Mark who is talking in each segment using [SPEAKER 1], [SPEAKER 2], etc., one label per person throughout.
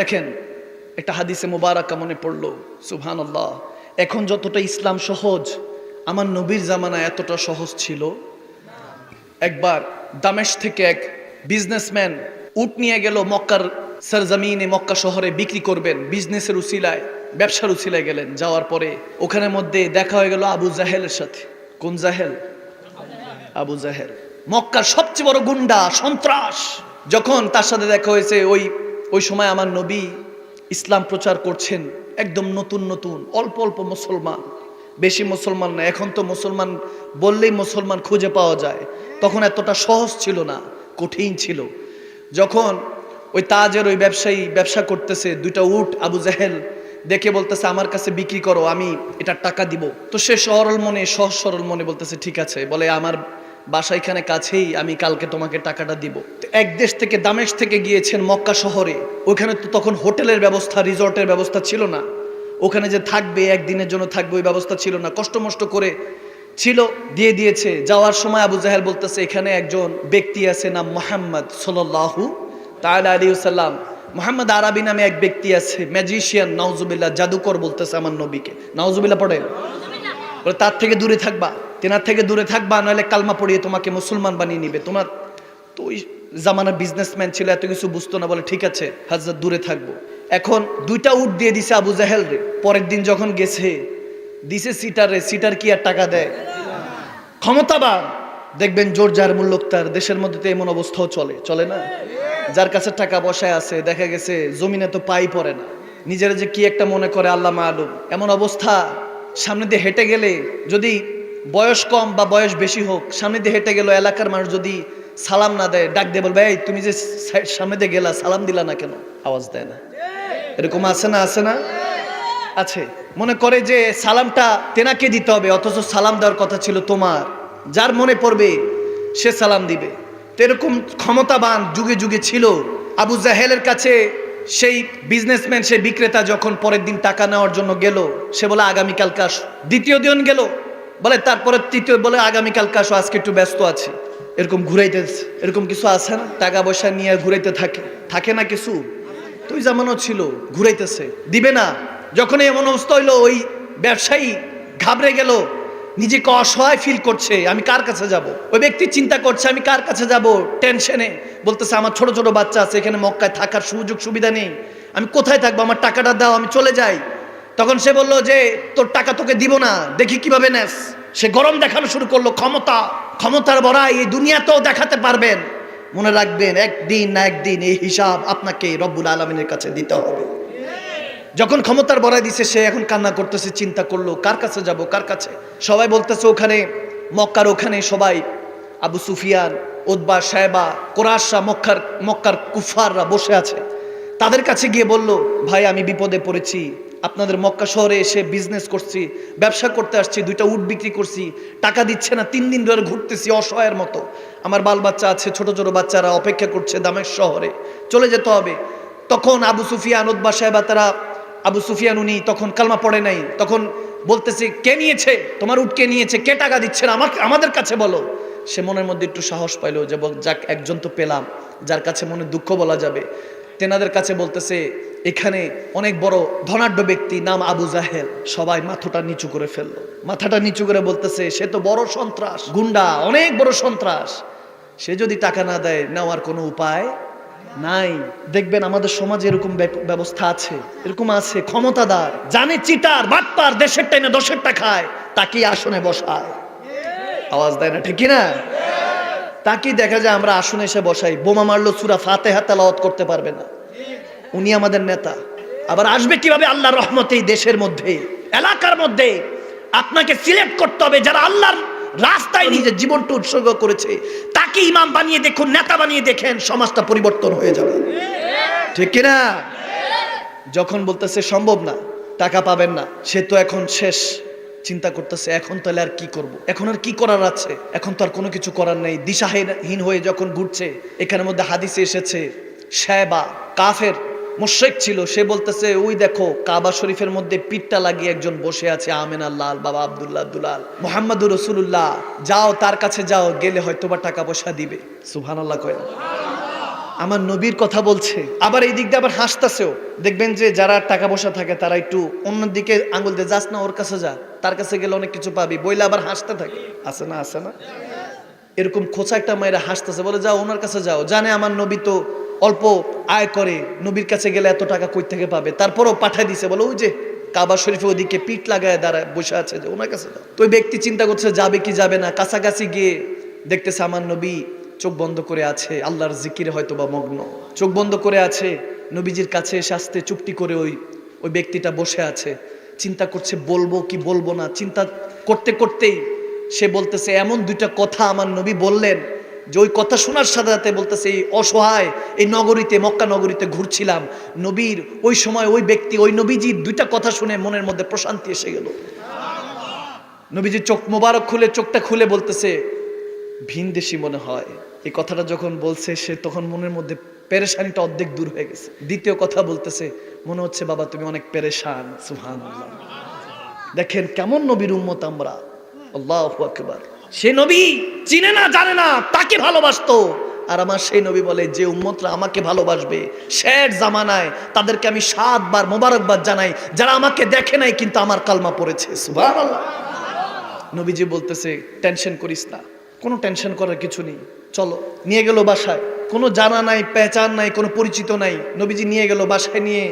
[SPEAKER 1] দেখেন, একটা হাদিসে মুবারাকা মনে পড়ল সুবহান আল্লাহ এখন যতটা ইসলাম সহজ, আমার নবীর জামানা এতটা সহজ ছিল। একবার দামেশ থেকে এক বিজনেসম্যান উট নিয়ে গেল মক্কার সরজমিনে, মক্কা শহরে বিক্রি করবেন বিজনেসের উসিলায়, ব্যবসার উসিলায় গেলেন। যাওয়ার পরে ওখানের মধ্যে দেখা হয়ে গেল আবু জাহেলের সাথে। কোন জাহেল? আবু জাহেল। মক্কার সবচেয়ে বড় গুন্ডা, সন্ত্রাস। যখন তার সাথে দেখা হয়েছে, ওই ওই সময় আমার নবী ইসলাম প্রচার করছেন, একদম নতুন নতুন, অল্প অল্প মুসলমান। বেশি মুসলমান না, এখন তো মুসলমান বললেই মুসলমান খুঁজে পাওয়া যায়। তখন এতটা সহজ ছিল না, কঠিন ছিল। যখন ওই তাজের ওই ব্যবসায়ী ব্যবসা করতেছে, দুইটা উট আবু জাহেল দেখে বলতেছে, আমার কাছে বিক্রি করো, আমি এটা টাকা দিব। তো সে সরল মনে, সহজ সরল মনে বলতেছে, ঠিক আছে। বলে, আমার বাসা এখানে কাছেই আমি কালকে তোমাকে টাকাটা দিব। এক দেশ থেকে দামেশ থেকে গিয়েছেন মক্কা শহরে। ওখানে তো তখন হোটেলের ব্যবস্থা, রিসর্টের ব্যবস্থা ছিল না। ওখানে যে থাকবে, একদিনের জন্য থাকবে, ওই ব্যবস্থা ছিল না। কষ্ট মষ্ট করে ছিল, দিয়ে দিয়েছে। যাওয়ার সময় আবু জাহেল বলতেছে, এখানে একজন ব্যক্তি আছে, নাম মোহাম্মদ সোল্লাহু তাহলে আলী সাল্লাম মোহাম্মদ আরবি নামে এক ব্যক্তি আছে, ম্যাজিশিয়ান, নাউজুবিল্লাহ, জাদুকর বলতেছে আমার নবীকে। নাউজুবিল্লাহ পড়ে তার থেকে দূরে থাকবা। তেনার থেকে দূরে থাকবা, নইলে কালমা পড়িয়ে তোমাকে মুসলমান বানিয়ে নিবে। তোমার তো ওই জামানার বিজনেসম্যান ছিল, এত কিছু বুঝতো না, বলে, ঠিক আছে হাজার দূরে থাকব। এখন দুইটা উট দিয়ে দিছে আবু জাহেল রে। পরের দিন যখন গেছে, দিছে সিটারে, সিটার কি আর টাকা দেয়? ক্ষমতাবান। দেখবেন জোর যার মূল্যক তার, দেশের মধ্যে তো এমন অবস্থাও চলে চলে না? যার কাছে টাকা বসায় আছে, দেখা গেছে জমিনে তো পাই পড়ে না। নিজেরা যে কি একটা মনে করে, আল্লাহ মালুম। এমন অবস্থা, সামনে দিয়ে হেঁটে গেলে যদি বয়স কম বা বয়স বেশি হোক, সামনে দিয়ে হেঁটে গেল, এলাকার মানুষ যদি সালাম না দেয়, ডাক দিয়ে বলবে, এই, তুমি যে সামনে দিয়ে গেলা, সালাম দিলা না কেন? আওয়াজ দেয় না। এরকম আছে না আছে না? আছে। মনে করে যে সালামটা তেনাকে দিতে হবে, অথচ সালাম দেওয়ার কথা ছিল তোমার। যার মনে পড়বে, সে সালাম দিবে। তো এরকম ক্ষমতাবান যুগে যুগে ছিল। আবু জাহেলের কাছে সেই বিজনেসম্যান সেই বিক্রেতা যখন পরের দিন টাকা নেওয়ার জন্য গেল, সে বলে, আগামীকালকে আসো। দ্বিতীয় দিন গেল। বলে, তারপরে তৃতীয় বলে আগামীকালকে আসো আজকে একটু ব্যস্ত আছি। এরকম ঘুরাইতেছে এরকম কিছু আছে না? টাকা পয়সা নিয়ে ঘুরাইতে থাকে। থাকে না কিছু? তুই জামানো ছিল, ঘুরাইতেছে। দিবে না। যখন এমন অবস্থা হইল, ওই ব্যবসায়ী ঘাবড়ে গেল। নিজেকে অসহায় ফিল করছে, আমি কার কাছে যাব? ওই ব্যক্তি চিন্তা করছে, আমি কার কাছে যাব? টেনশনে বলতেছে, আমার ছোট ছোট বাচ্চা আছে, এখানে মক্কায় থাকার সুযোগ সুবিধা নেই। আমি কোথায় থাকব? আমার টাকাটা দাও, আমি চলে যাই। তখন সে বলল যে, তোর টাকা তোকে দিব না। দেখি কীভাবে নেস। সে গরম দেখানো শুরু করল, ক্ষমতা, ক্ষমতার বড়াই এই দুনিয়াতেও দেখাতে পারবেন। মনে রাখবেন, একদিন না একদিন এই হিসাব আপনাকে রব্বুল আলমিনের কাছে দিতে হবে। যখন ক্ষমতার বড়াই দিছে, সে এখন কান্না করতেছে, চিন্তা করল, কার কাছে যাব? কার কাছে? সবাই বলতেছে, ওখানে, মক্কার ওখানে সবাই, আবু সুফিয়ান ওদবা সাহেবা কোরআশা মক্কার মক্কার কুফাররা বসে আছে। তাদের কাছে গিয়ে বলল, ভাই, আমি বিপদে পড়েছি। আপনাদের মক্কা শহরে এসে বিজনেস করছি, ব্যবসা করতে আসছি, দুইটা উট বিক্রি করছি, টাকা দিচ্ছে না, তিন দিন ধরে ঘুরতেছি অসহায়ের মতো। আমার বাল বাচ্চা আছে, ছোট ছোট বাচ্চারা অপেক্ষা করছে দামের শহরে। চলে যেতে হবে। তখন আবু সুফিয়ান উদ্বা সাহেবা তারা, আবু সুফিয়ান উনি তখন কালমা পড়ে নাই, তখন বলতেছে, কে নিয়েছে? তোমার উট কে নিয়েছে? কে টাকা দিচ্ছে না? আমাকে, আমাদের কাছে বলো। সে মনের মধ্যে একটু সাহস পাইলো যে যাক, একজন তো পেলাম, যার কাছে মনে দুঃখ বলা যাবে। তেনাদের কাছে বলতেছে এখানে অনেক বড় ধনাঢ্য ব্যক্তি নাম আবু জাহেল সবাই মাথাটা নিচু করে ফেলল। মাথাটা নিচু করে বলতেছে, সে তো বড় সন্ত্রাস। গুন্ডা, অনেক বড় সন্ত্রাস। সে যদি টাকা না দেয়, নেওয়ার কোনো উপায় নাই। দেখবেন আমাদের সমাজে এরকম ব্যবস্থা আছে, এরকম আছে। ক্ষমতাদার, জানে চিটার, বাটপার, দেশের টাইনে দশেরটা খায়, তাকেই আসনে বসায়। আওয়াজ দেয় না, ঠিক না? তাকেই দেখা যায় আমরা আসনে এসে বসাই। বোমা মারলো সুরা ফাতে হাতে লাওয়াত করতে পারবে না। উনি আমাদের নেতা। আবার আসবে কীভাবে আল্লাহর রহমতে এই দেশের মধ্যে এলাকার মধ্যে? আপনাকে সিলেক্ট করতে হবে যারা আল্লাহর রাস্তায় নিজের জীবনটা উৎসর্গ করেছে। তাকে ইমাম বানিয়ে দেখুন নেতা বানিয়ে দেখেন সমাজটা পরিবর্তন হয়ে যাবে। ঠিক কিনা? যখন বলতেছে সম্ভব না টাকা পাবেন না সে তো এখন শেষ। চিন্তা করতেছে এখন তাহলে আর কি করব। এখন আর কি করার আছে? এখন তো আর কোনো কিছু করার নেই। দিশাহীন হয়ে যখন ঘুরছে এখানের মধ্যে হাদিসে এসেছে শ্যাবা কাফের মোশেক ছিল, সে বলতেছে, ওই দেখো, কাবা শরীফের মধ্যে পিঠটা লাগিয়ে একজন বসে আছে, আমেন আল্লাহ, বাবা আবদুল্লাহ, দুলাল। মোহাম্মদুর রসুল্লাহ যাও, তার কাছে যাও, গেলে হয়তো বা টাকা পয়সা দিবে। সুহান আল্লাহ কয় আমার নবীর কথা বলছে। আবার এই দিক দিয়ে আবার হাসতেছেও। দেখবেন যে যারা টাকা পয়সা থাকে, তারা একটু অন্য দিকে আঙুল দিয়ে, যাস না ওর কাছে যা, তার কাছে গেলে অনেক কিছু পাবি। বইলে আবার হাসতে থাকে। আছে না আছে না? এরকম খোঁচা একটা মায়েরা হাসতেছে, বলে, যাও, ওনার কাছে যাও। জানে আমার নবী তো অল্প আয় করে, নবীর কাছে গেলে এত টাকা কই থেকে পাবে? তারপরও পাঠায় দিছে, বলো, ওই যে কাবা শরীফে ওদিকে পিঠ লাগায় দাঁড়ায়, বসে আছে যে, ওনার কাছে তো ওই ব্যক্তি চিন্তা করছে, যাবে কি যাবে না? কাছাকাছি গিয়ে দেখতেছে, আমার নবী চোখ বন্ধ করে আছে, আল্লাহর জিকিরে হয়তো বা মগ্ন। চোখ বন্ধ করে আছে, নবীজির কাছে এসে আসতে চুপটি করে ওই ওই ব্যক্তিটা বসে আছে। চিন্তা করছে, বলব কি বলব না? চিন্তা করতে করতেই সে বলতেছে, এমন দুইটা কথা আমার নবী বললেন যে ওই কথা শোনার সাথে সাথে বলতেছে, এই অসহায়, এই নগরীতে, মক্কা নগরীতে ঘুরছিলাম। নবীর ওই সময় ওই ব্যক্তি, ওই নবীজির দুইটা কথা শুনে মনের মধ্যে প্রশান্তি এসে গেল। নবীজি চোখ মোবারক খুলে, চোখটা খুলে বলতেছে, ভিন দেশি মনে হয়। এই কথাটা যখন বলছে, সে তখন মনের মধ্যে পেরেশানিটা অর্ধেক দূর হয়ে গেছে। দ্বিতীয় কথা বলতেছে, মনে হচ্ছে, বাবা, তুমি অনেক পেরেশান। সুহান দেখেন কেমন নবীর উম্মত আমরা। আল্লাহ আকবার। সে নবী চিনে না, জানে না, তাকে ভালোবাসতো। আর আমার সেই নবী বলে, যে উম্মতরা আমাকে ভালোবাসবে, শের জামানায় তাদেরকে আমি সাতবার মোবারকবাদ জানাই। যারা আমাকে দেখে নাই, কিন্তু আমার কালমা পড়েছে। নবীজি বলতেছে, টেনশন করিস না, কোনো টেনশন করার কিছু নেই। চলো, নিয়ে গেল বাসায়। কোনো জানা নাই পেচান নাই, কোনো পরিচিত নাই। নবীজি নিয়ে গেল বাসায় নিয়ে,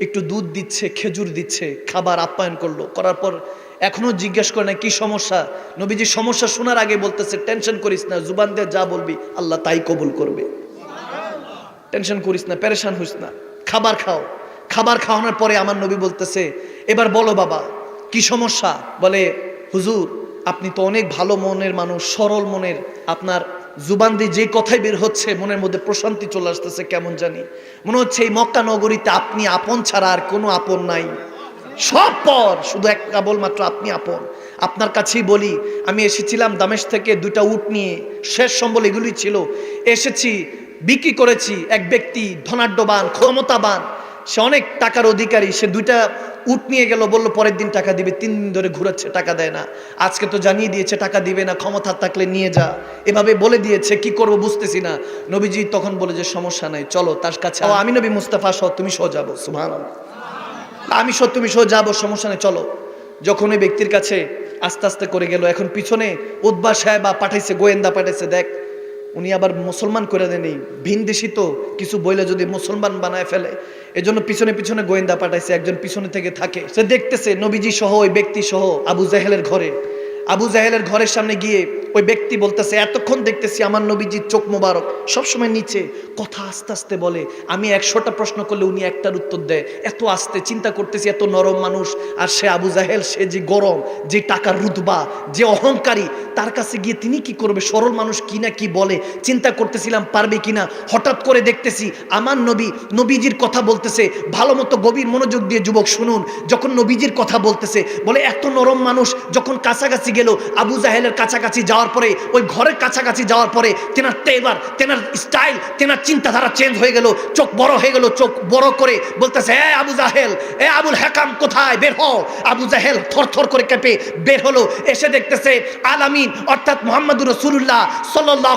[SPEAKER 1] একটু দুধ দিচ্ছে, খেজুর দিচ্ছে, খাবার আপ্যায়ন করল। করার পর এখনও জিজ্ঞেস করে না কি সমস্যা? নবীজি, সমস্যা শোনার আগে বলতেছে, টেনশন করিস না, জুবান দিয়ে যা বলবি, আল্লাহ তাই কবুল করবে। টেনশন করিস না, পেরেশান হইস না, খাবার খাও। খাবার খাওয়ানোর পরে আমার নবী বলতেছে, এবার বলো বাবা, কি সমস্যা? বলে, হুজুর, আপনি তো অনেক ভালো মনের মানুষ, সরল মনের, আপনার জুবান দিয়ে যে কথাই বের হচ্ছে, মনের মধ্যে প্রশান্তি চলে আসতেছে, কেমন জানি? মনে হচ্ছে এই মক্কা নগরীতে আপনি আপন ছাড়া আর কোনো আপন নাই। সব পর, শুধু এক কেবলমাত্র আপনি আপন। আপনার কাছেই বলি, আমি এসেছিলাম দামেশ থেকে দুইটা উট নিয়ে। শেষ সম্বল এগুলি ছিল। এসেছি, বিক্রি করেছি এক ব্যক্তি, ধনাঢ্যবান, ক্ষমতাবান। সে অনেক টাকার অধিকারী, সে দুইটা উট নিয়ে গেল, বলল, পরের দিন টাকা দিবে। তিন দিন ধরে ঘুরাচ্ছে, টাকা দেয় না। আজকে তো জানিয়ে দিয়েছে, টাকা দিবে না, ক্ষমতা থাকলে নিয়ে যা। এভাবে বলে দিয়েছে, কি করব বুঝতেছি না। নবীজি তখন বলে যে, সমস্যা নাই, চলো, তার কাছে আমি নবী মুস্তাফা সহ, তুমি সহ যাব, সুবহানাল্লাহ। আমি সহ তুমি সহ যাব, সমস্যা নেই, চলো। যখন ওই ব্যক্তির কাছে আস্তে আস্তে করে গেল, এখন পিছনে উদ্বা বা পাঠাইছে, গোয়েন্দা পাঠাইছে, দেখ, উনি আবার মুসলমান করে দেয়নি ভিন দেশি তো কিছু বইলে যদি মুসলমান বানায় ফেলে, এজন্য পিছনে পিছনে গোয়েন্দা পাঠাইছে, একজন পিছনে থেকে থাকে। সে দেখতেছে নবীজি সহ, ওই ব্যক্তি সহ আবু জাহেলের ঘরে। আবু জাহেলের ঘরের সামনে গিয়ে ওই ব্যক্তি বলতেছে, এতক্ষণ দেখতেছি আমার নবীজির চোখ মোবারক। সবসময় নিচে কথা আস্তে আস্তে বলে, আমি একশোটা প্রশ্ন করলে উনি একটার উত্তর দেয়। এত আস্তে চিন্তা করতেছি, এত নরম মানুষ, আর সে আবু জাহেল, সে যে গরম, যে টাকার রুতবা, যে অহংকারী, তার কাছে গিয়ে তিনি কি করবে? সরল মানুষ কি না কি বলে? চিন্তা করতেছিলাম, পারবে কিনা হঠাৎ করে দেখতেছি আমার নবী নবীজির কথা বলতেছে। ভালো মতো গভীর মনোযোগ দিয়ে যুবক শুনুন। যখন নবীজির কথা বলতেছে, বলে, এত নরম মানুষ, যখন কাছাকাছি গেল, আবু জাহেলের কাছাকাছি যাওয়ার পরে, ওই ঘরের কাছাকাছি যাওয়ার পরে তেনার তেবার তেনার স্টাইল তেনার চিন্তাধারা চেঞ্জ হয়ে গেল, চোখ বড় হয়ে গেল, চোখ বড় করে বলতেছে, এ আবু জাহেল, এ আবুল হেকাম কোথায়? বের হও। আবু জাহেল থর থর করে কেঁপে বের হলো, এসে দেখতেছে আলামিন অর্থাৎ মোহাম্মদুর রসুল্লাহ সাল্লাহ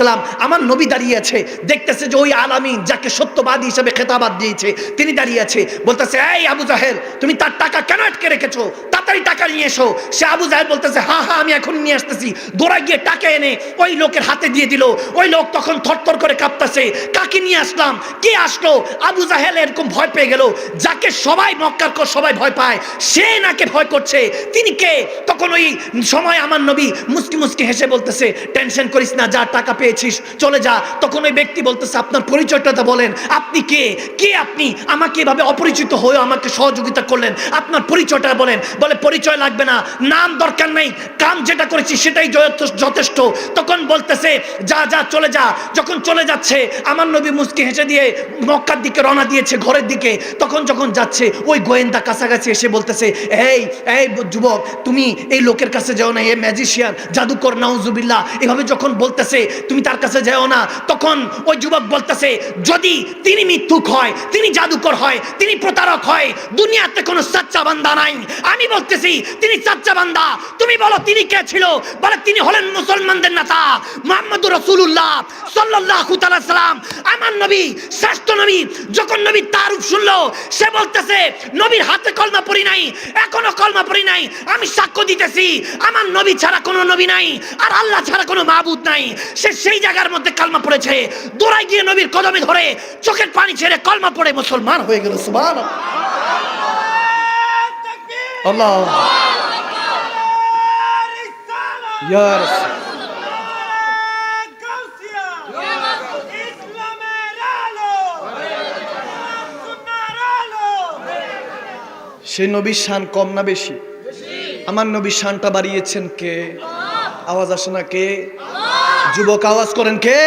[SPEAKER 1] সাল্লাম, আমার নবী দাঁড়িয়ে আছে। দেখতেছে যে ওই আলামিন যাকে সত্যবাদী হিসেবে খেতাবাদ দিয়েছে, তিনি দাঁড়িয়ে আছে। বলতেছে, এই আবু জাহেল, তুমি তার টাকা কেন আটকে রেখেছো? তাড়াতাড়ি টাকা নিয়ে এসো। সে আবু জাহেল বলতেছে হ্যাঁ হ্যাঁ আমি এখন নিয়ে আসতেছি। দৌড়া গিয়ে টাকা এনে ওই লোকের হাতে দিয়ে দিল। ওই লোক তখন থরথর করে কাঁপতেছে, কাকে নিয়ে আসলাম? কে আসলো? আবু জাহেল এরকম ভয় পেয়ে গেল। যাকে সবাই মক্কার কর সবাই ভয় পায়, সে নাকে ভয় করছে। তিনি কে? তখন ওই সময় আমার নবী মুসকি মুসকি হেসে বলতেছে, টেনশন করিস না, যা টাকা পেয়েছিস, চলে যা। তখন ওই ব্যক্তি বলতেছে, আপনার পরিচয়টা তো বলেন, আপনি কে? কে আপনি? আমাকে এভাবে অপরিচিত হয়ে আমাকে সহযোগিতা করলেন। আপনার পরিচয়টা বলেন। বলে পরিচয় লাগবে না, নাম দরকার নেই, কাম যেটা করেছি সেটাই যথেষ্ট- তখন বলতেছে, যা যা, চলে যা। যখন চলে যাচ্ছে, আমার নবী মুসকি হেসে দিয়ে মক্কার দিকে রওনা দিয়েছে, ঘরের দিকে। তখন যখন যাচ্ছে, ওই গোয়েন্দা কাছাকাছি এসে বলতেছে, এই এই যুবক, তুমি এই লোকের কাছে যাও না, এ ম্যাজিশিয়ান জাদুকর, নাউজুবিল্লাহ। এভাবে যখন বলতেছে, তুমি তার কাছে যাও না। তখন ওই যুবক বলতেছে, যদি তিনি মিথ্যুক হয়, তিনি জাদুকর হয়, তিনি প্রতারক হয়, দুনিয়াতে কোনো সাচ্চা বান্দা নাই। আমি বলছি
[SPEAKER 2] করতেছি তিনি চাচ্চা বান্দা। তুমি বলো, তিনি কে ছিল? বলে, তিনি হলেন মুসলমানদের নেতা মোহাম্মদ রসুল্লাহ সাল্লাহ সাল্লাম। আমার নবী, শ্রেষ্ঠ নবী, যখন নবী তার শুনলো, সে বলতেছে, নবীর হাতে কলমা পড়ি নাই, এখনও কলমা পড়ি নাই, আমি সাক্ষ্য দিতেছি, আমার নবী ছাড়া কোনো নবী নাই, আর আল্লাহ ছাড়া কোনো মাহবুদ নাই। সে সেই জায়গার মধ্যে কলমা পড়েছে। দৌড়াই গিয়ে নবীর কদমে ধরে চোখের পানি ছেড়ে কলমা পড়ে মুসলমান হয়ে গেল সুবহান
[SPEAKER 1] আল্লাহ ইয়া রাসূল। সে নবীর শান কম না বেশি? আমার নবীর শানটা বাড়িয়েছেন কে? আওয়াজ আসে না কে? যুবক আওয়াজ করেন কে?